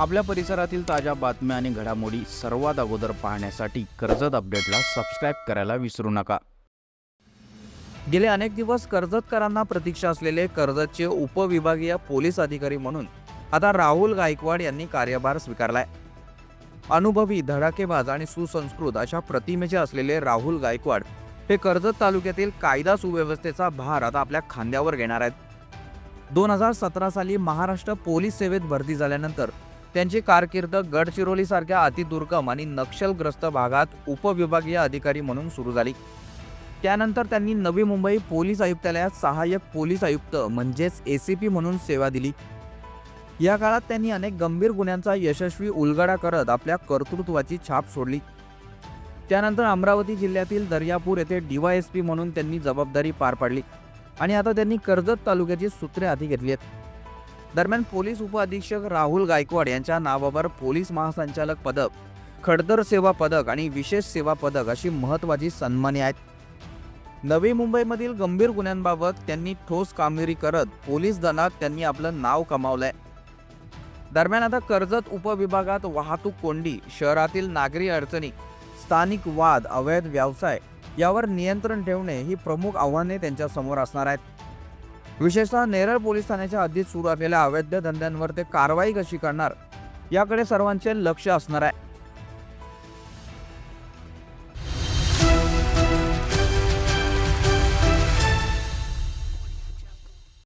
आपल्या परिसरातील ताज्या बातम्या आणि घडामोडी सर्वात अगोदर पाहण्यासाठी कर्जत अपडेटला सबस्क्राईब करायला विसरू नका. गेले अनेक दिवस कर्जतकरांना प्रतीक्षा असलेले कर्जतचे उपविभागीय पोलीस अधिकारी म्हणून आता राहुल गायकवाड यांनी कार्यभार स्वीकारलाय. अनुभवी धडाकेबाज आणि सुसंस्कृत अशा प्रतिमेचे असलेले राहुल गायकवाड हे कर्जत तालुक्यातील कायदा सुव्यवस्थेचा भार आता आपल्या खांद्यावर घेणार आहेत. दोन हजार सतरा साली महाराष्ट्र पोलीस सेवेत भरती झाल्यानंतर त्यांची कारकीर्द गडचिरोलीसारख्या अतिदुर्गम आणि नक्षलग्रस्त भागात उपविभागीय अधिकारी म्हणून सुरू झाली. त्यानंतर त्यांनी नवी मुंबई पोलीस आयुक्तालयात सहाय्यक पोलीस आयुक्त म्हणजेच ए सी पी म्हणून सेवा दिली. या काळात त्यांनी अनेक गंभीर गुन्ह्यांचा यशस्वी उलगडा करत आपल्या कर्तृत्वाची छाप सोडली. त्यानंतर अमरावती जिल्ह्यातील दर्यापूर येथे डीवायएसपी म्हणून त्यांनी जबाबदारी पार पाडली आणि आता त्यांनी कर्जत तालुक्याची सूत्रे हाती घेतली आहेत. दरम्यान पोलीस उपअधीक्षक राहुल गायकवाड यांच्या नावावर पोलीस महासंचालक पदक खडतर सेवा पदक आणि विशेष सेवा पदक अशी महत्त्वाची सन्माने आहेत. नवी मुंबईमधील गंभीर गुन्ह्यांबाबत त्यांनी ठोस कामगिरी करत पोलीस दलात त्यांनी आपलं नाव कमावलंय. दरम्यान आता कर्जत उपविभागात वाहतूक कोंडी शहरातील नागरी अडचणी स्थानिक वाद अवैध व्यवसाय यावर नियंत्रण ठेवणे ही प्रमुख आव्हाने त्यांच्यासमोर असणार आहेत. विशेषतः नेरळ पोलीस ठाण्याच्या हद्दीत सुरू असलेल्या अवैध धंद्यांवर ते कारवाई कशी करणार याकडे सर्वांचे लक्ष असणार आहे.